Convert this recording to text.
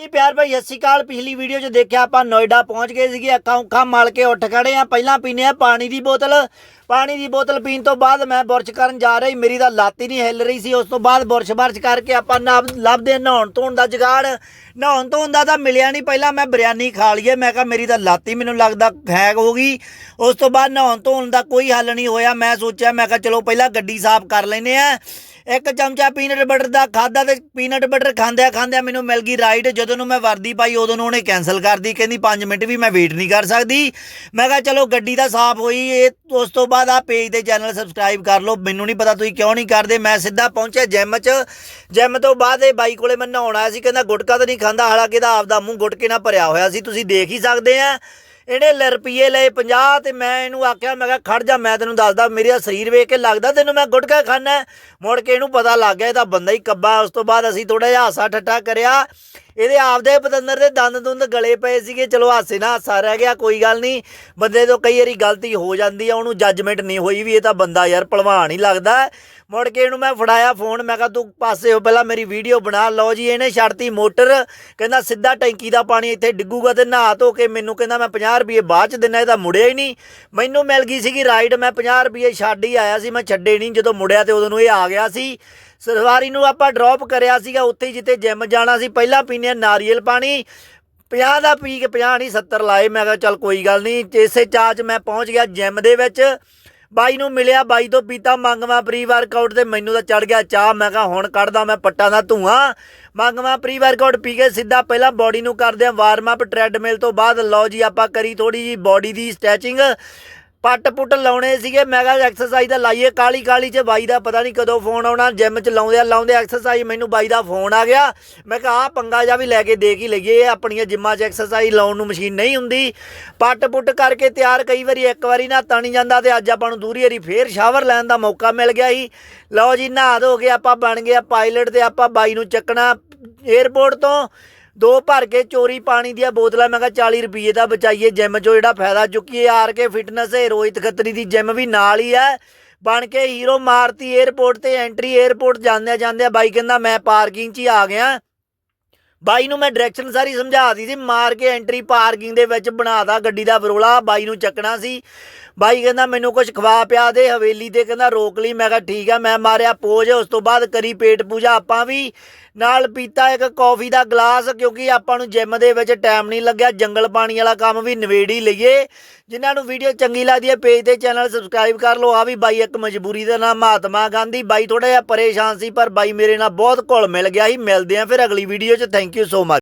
ਜੀ ਪਿਆਰ ਭਾਈ, ਸਤਿ ਸ਼੍ਰੀ ਅਕਾਲ। ਪਿਛਲੀ ਵੀਡੀਓ 'ਚ ਦੇਖਿਆ ਆਪਾਂ ਨੋਇਡਾ ਪਹੁੰਚ ਗਏ ਸੀਗੇ। ਅੱਖਾਂ ਉੱਖਾਂ ਮਲ ਕੇ ਉੱਠ ਖੜੇ ਆ। ਪਹਿਲਾਂ ਪੀਨੇ ਆ ਪਾਣੀ ਦੀ ਬੋਤਲ। ਪਾਣੀ ਦੀ ਬੋਤਲ ਪੀਣ ਤੋਂ ਬਾਅਦ ਮੈਂ ਬੁਰਸ਼ ਕਰਨ ਜਾ ਰਹੀ ਮੇਰੀ ਤਾਂ ਲੱਤ ਹੀ ਨਹੀਂ ਹਿੱਲ ਰਹੀ ਸੀ। ਉਸ ਤੋਂ ਬਾਅਦ ਬੁਰਸ਼ ਬਰਸ਼ ਕਰਕੇ ਆਪਾਂ ਨਾਬ- ਲੱਭਦੇ ਆ ਨਹਾਉਣ ਧੋਣ ਦਾ ਜੁਗਾੜ। ਨਹਾਉਣ ਧੋਣ ਦਾ ਤਾਂ ਮਿਲਿਆ ਨਹੀਂ। ਪਹਿਲਾਂ ਮੈਂ ਬਿਰਿਆਨੀ ਖਾ ਲਈਏ। ਮੈਂ ਕਿਹਾ ਮੇਰੀ ਤਾਂ ਲੱਤ ਹੀ ਮੈਨੂੰ ਲੱਗਦਾ ਹੈਗ ਹੋ ਗਈ। ਉਸ ਤੋਂ ਬਾਅਦ ਨਹਾਉਣ ਧੋਣ ਦਾ ਕੋਈ ਹੱਲ ਨਹੀਂ ਹੋਇਆ। ਮੈਂ ਸੋਚਿਆ, ਮੈਂ ਕਿਹਾ ਚਲੋ ਪਹਿਲਾਂ ਗੱਡੀ ਸਾਫ਼ ਕਰ ਲੈਨੇ ਆ। ਇੱਕ ਚਮਚਾ ਪੀਨਟ ਬਟਰ ਦਾ ਖਾਦਾ ਤੇ ਪੀਨਟ ਬਟਰ ਖਾਂਦਿਆਂ ਖਾਂਦਿਆਂ ਮੈਨੂੰ ਮਿਲ ਗਈ ਰਾਈਡ ਜਦੋਂ ਨੂੰ ਮੈਂ ਵਰਦੀ ਪਾਈ, ਉਦੋਂ ਨੂੰ ਉਹਨੇ ਕੈਨਸਲ ਕਰਦੀ ਕਹਿੰਦੀ 5 ਮਿੰਟ ਵੀ ਮੈਂ ਵੇਟ ਨਹੀਂ ਕਰ ਸਕਦੀ। ਮੈਂ ਕਿਹਾ, ਚਲੋ ਗੱਡੀ ਤਾਂ ਸਾਫ਼ ਹੋਈ। ਇਹ ਉਸ ਤੋਂ ਬਾਅਦ ਆ ਪੇਜ ਤੇ ਚੈਨਲ ਸਬਸਕ੍ਰਾਈਬ ਕਰ ਲਓ। ਮੈਨੂੰ ਨਹੀਂ ਪਤਾ ਤੁਸੀਂ ਕਿਉਂ ਨਹੀਂ ਕਰਦੇ। ਮੈਂ ਸਿੱਧਾ ਪਹੁੰਚਿਆ ਜਿਮ 'ਚ। ਜਿਮ ਤੋਂ ਬਾਅਦ ਇਹ ਬਾਈ ਕੋਲੇ ਮੈਂ ਨਹਾਉਣ ਆਇਆ ਸੀ। ਕਹਿੰਦਾ, ਗੁਟਕਾ ਤਾਂ ਨਹੀਂ ਖਾਂਦਾ। ਹਾਲਾਂਕਿ ਇਹਦਾ ਆਪਦਾ ਮੂੰਹ ਗੁਟਕੇ ਨਾਲ ਭਰਿਆ ਹੋਇਆ ਸੀ। ਤੁਸੀਂ ਦੇਖ ਹੀ ਸਕਦੇ ਆ। ਇਹਨੇ ਲ ਰੁਪਈਏ ਲਏ 50 ਤੇ ਮੈਂ ਇਹਨੂੰ ਆਖਿਆ, ਮੈਂ ਕਿਹਾ, ਖੜ ਜਾ, ਮੈਂ ਤੈਨੂੰ ਦੱਸਦਾ, ਮੇਰਾ ਸਰੀਰ ਵੇਖ ਕੇ ਲੱਗਦਾ ਤੈਨੂੰ ਮੈਂ ਗੁਟਕਾ ਖਾਣਾ ਮੁੜ ਕੇ ਇਹਨੂੰ ਪਤਾ ਲੱਗ ਗਿਆ ਇਹਦਾ ਬੰਦਾ ਹੀ ਕੱਬਾ, ਉਸ ਤੋਂ ਬਾਅਦ ਅਸੀਂ ਥੋੜਾ ਜਿਹਾ ਹਾਸਾ ਠੱਠਾ ਕਰਿਆ। ਇਹਦੇ ਆਪਦੇ ਪਤੰਦਰ ਦੇ ਦੰਦ ਦੁੰਦ ਗਲੇ ਪਏ ਸੀਗੇ। ਚਲੋ ਹਾਸੇ ਨਾਲ ਹਾਸਾ ਰਹਿ ਗਿਆ, ਕੋਈ ਗੱਲ ਨਹੀਂ। ਬੰਦੇ ਤੋਂ ਕਈ ਵਾਰੀ ਗਲਤੀ ਹੋ ਜਾਂਦੀ ਆ, ਉਹਨੂੰ ਜੱਜਮੈਂਟ ਨਹੀਂ ਹੋਈ ਵੀ ਇਹ ਤਾਂ ਬੰਦਾ ਯਾਰ ਭਲਵਾਨ ਹੀ ਲੱਗਦਾ। ਮੁੜ ਕੇ ਇਹਨੂੰ ਮੈਂ ਫੜਾਇਆ ਫੋਨ ਮੈਂ ਕਿਹਾ ਤੂੰ ਪਾਸੇ ਹੋ, ਪਹਿਲਾਂ ਮੇਰੀ ਵੀਡੀਓ ਬਣਾ, ਲਓ ਜੀ, ਇਹਨੇ ਛੱਡਤੀ ਮੋਟਰ। ਕਹਿੰਦਾ ਸਿੱਧਾ ਟੈਂਕੀ ਦਾ ਪਾਣੀ ਇੱਥੇ ਡਿੱਗੂਗਾ ਤੇ ਨਹਾ ਧੋ ਕੇ ਮੈਨੂੰ ਕਹਿੰਦਾ ਮੈਂ 50 ਰੁਪਏ ਬਾਅਦ ਚ ਦਿੰਦਾ ਇਹ ਤਾਂ ਮੁੜਿਆ ਹੀ ਨਹੀਂ। ਮੈਨੂੰ ਮਿਲ ਗਈ ਸੀਗੀ ਰਾਈਡ ਮੈਂ 50 ਰੁਪਏ ਛੱਡ ਹੀ ਆਇਆ ਸੀ, ਮੈਂ ਛੱਡੇ ਨਹੀਂ ਜਦੋਂ ਮੁੜਿਆ ਤੇ ਉਦੋਂ ਨੂੰ ਇਹ ਆ ਗਿਆ ਸੀ। ਸਵਾਰੀ ਨੂੰ ਆਪਾਂ ਡ੍ਰੌਪ ਕਰਿਆ ਸੀਗਾ, ਉੱਥੇ ਜਿੱਥੇ ਜਿਮ ਜਾਣਾ ਸੀ, ਪਹਿਲਾਂ ਪੀਨੇ ਆ ਨਾਰੀਅਲ ਪਾਣੀ। 50 ਦਾ ਪੀ ਕੇ 50 ਨਹੀਂ 70 ਲਾਏ, ਮੈਂ ਕਿਹਾ ਚੱਲ ਕੋਈ ਗੱਲ ਨਹੀਂ, ਇਸੇ ਚਾਹ 'ਚ ਮੈਂ ਪਹੁੰਚ ਗਿਆ ਜਿਮ ਦੇ ਵਿੱਚ। ਬਾਈ ਨੂੰ ਮਿਲਿਆ, ਬਾਈ ਤੋਂ ਪੀਤਾ, ਮੰਗਵਾ ਪ੍ਰੀ ਵਰਕਆਊਟ ਤੇ ਮੈਨੂੰ ਤਾਂ ਚੜ ਗਿਆ ਚਾਹ ਮੈਂ ਕਿਹਾ ਹੁਣ ਕੱਢਦਾ ਮੈਂ ਪੱਟਾਂ ਦਾ ਧੂਆਂ। ਮੰਗਵਾ ਪ੍ਰੀ ਵਰਕਆਊਟ ਪੀ ਕੇ ਸਿੱਧਾ ਪਹਿਲਾਂ ਬਾਡੀ ਨੂੰ ਕਰਦੇ ਆ ਵਾਰਮ ਅਪ ਟ੍ਰੈਡਮਿਲ ਤੋਂ ਬਾਅਦ ਲਓ ਜੀ, ਆਪਾਂ ਕਰੀ ਥੋੜੀ ਜੀ ਬਾਡੀ ਦੀ ਸਟ੍ਰੈਚਿੰਗ ਪੱਟ ਪੁੱਟ ਲਾਉਣੇ ਸੀਗੇ। ਮੈਂ ਕਿਹਾ ਐਕਸਰਸਾਈਜ਼ ਦਾ ਲਾਈਏ ਕਾਲੀ ਕਾਲੀ ਚ ਬਾਈ ਦਾ ਪਤਾ ਨਹੀਂ ਕਦੋਂ ਫੋਨ ਆਉਣਾ ਜਿਮ ਚ ਲਾਉਂਦੇ ਆ, ਲਾਉਂਦੇ ਐਕਸਰਸਾਈਜ਼ ਮੈਨੂੰ ਬਾਈ ਦਾ ਫੋਨ ਆ ਗਿਆ। ਮੈਂ ਕਿਹਾ ਆ ਪੰਗਾ ਜਾ ਵੀ ਲੈ ਕੇ ਦੇਖ ਹੀ ਲਈਏ, ਇਹ ਆਪਣੀਆਂ ਜਿੰਮਾਂ 'ਚ ਐਕਸਰਸਾਈਜ਼ ਲਾਉਣ ਨੂੰ ਮਸ਼ੀਨ ਨਹੀਂ ਹੁੰਦੀ। ਪੱਟ ਪੁੱਟ ਕਰਕੇ ਤਿਆਰ ਕਈ ਵਾਰੀ, ਇੱਕ ਵਾਰੀ ਨਾ ਨਹੀਂ ਜਾਂਦਾ ਤੇ ਅੱਜ ਆਪਾਂ ਨੂੰ ਦੂਰੀ ਵਾਰੀ ਫੇਰ ਸ਼ਾਵਰ ਲੈਣ ਦਾ ਮੌਕਾ ਮਿਲ ਗਿਆ ਸੀ। ਲਓ ਜੀ, ਨਹਾ ਧੋ ਕੇ ਆਪਾਂ ਬਣ ਗਏ ਆ ਪਾਇਲਟ ਤੇ ਆਪਾਂ ਬਾਈ ਨੂੰ ਚੱਕਣਾ 에ਅਰਪੋਰਟ ਤੋਂ। ਦੋ ਭਰ ਕੇ ਚੋਰੀ ਪਾਣੀ ਦੀਆਂ ਬੋਤਲਾਂ, ਮੈਂ ਕਿਹਾ 40 ਰੁਪਏ ਦਾ ਬਚਾਈਏ ਜਿਮ 'ਚੋਂ ਜਿਹੜਾ ਫਾਇਦਾ ਚੁੱਕੀਏ ਆਰ ਕੇ ਫਿਟਨੈਸ ਹੈ, ਰੋਹਿਤ ਖੱਤਰੀ ਦੀ ਜਿਮ ਵੀ ਨਾਲ ਹੀ ਹੈ। ਬਣ ਕੇ ਹੀਰੋ ਮਾਰਤੀ 에ਅਰਪੋਰਟ ਤੇ ਐਂਟਰੀ 에ਅਰਪੋਰਟ ਜਾਂਦਿਆਂ ਜਾਂਦਿਆਂ ਬਾਈ ਕਹਿੰਦਾ, ਮੈਂ ਪਾਰਕਿੰਗ 'ਚ ਹੀ ਆ ਗਿਆ। ਬਾਈ ਨੂੰ ਮੈਂ ਡਾਇਰੈਕਸ਼ਨ ਸਾਰੀ ਸਮਝਾ ਦਿੱਤੀ ਸੀ, ਮਾਰ ਕੇ ਐਂਟਰੀ ਪਾਰਕਿੰਗ ਦੇ ਵਿੱਚ ਬਣਾਤਾ ਗੱਡੀ ਦਾ ਬਰੋਲਾ ਬਾਈ ਨੂੰ ਚੱਕਣਾ ਸੀ। ਬਾਈ ਕਹਿੰਦਾ, ਮੈਨੂੰ ਕੁਝ ਖਵਾ ਪਿਆ ਦੇ, ਹਵੇਲੀ ਤੇ ਕਹਿੰਦਾ, ਰੋਕ ਲਈ। ਮੈਂ ਕਿਹਾ, ਠੀਕ ਆ, ਮੈਂ ਮਾਰਿਆ ਪੋਜ, ਉਸ ਤੋਂ ਬਾਅਦ ਕਰੀ ਪੇਟ ਪੂਜਾ ਆਪਾਂ ਵੀ। ਨਾਲ ਪੀਤਾ ਇੱਕ ਕੌਫੀ ਦਾ ਗਲਾਸ ਕਿਉਂਕਿ ਆਪਾਂ ਨੂੰ ਜਿਮ ਦੇ ਵਿੱਚ ਟਾਈਮ ਨਹੀਂ ਲੱਗਿਆ, ਜੰਗਲ ਪਾਣੀ ਵਾਲਾ ਕੰਮ ਵੀ ਨਵੇੜੀ ਲਈਏ। ਜਿਨ੍ਹਾਂ ਨੂੰ ਵੀਡੀਓ ਚੰਗੀ ਲੱਗਦੀ ਹੈ, ਪੇਜ ਤੇ ਚੈਨਲ ਸਬਸਕ੍ਰਾਈਬ ਕਰ ਲਓ। ਆ ਵੀ ਬਾਈ ਇੱਕ ਮਜਬੂਰੀ ਦਾ ਨਾਮ, ਮਹਾਤਮਾ ਗਾਂਧੀ। ਬਾਈ ਥੋੜਾ ਜਿਹਾ ਪਰੇਸ਼ਾਨ ਸੀ, ਪਰ ਬਾਈ ਮੇਰੇ ਨਾਲ ਬਹੁਤ ਘੁਲ ਮਿਲ ਗਿਆ ਸੀ। ਮਿਲਦੇ ਆ ਫਿਰ ਅਗਲੀ ਵੀਡੀਓ 'ਚ। Thank you so much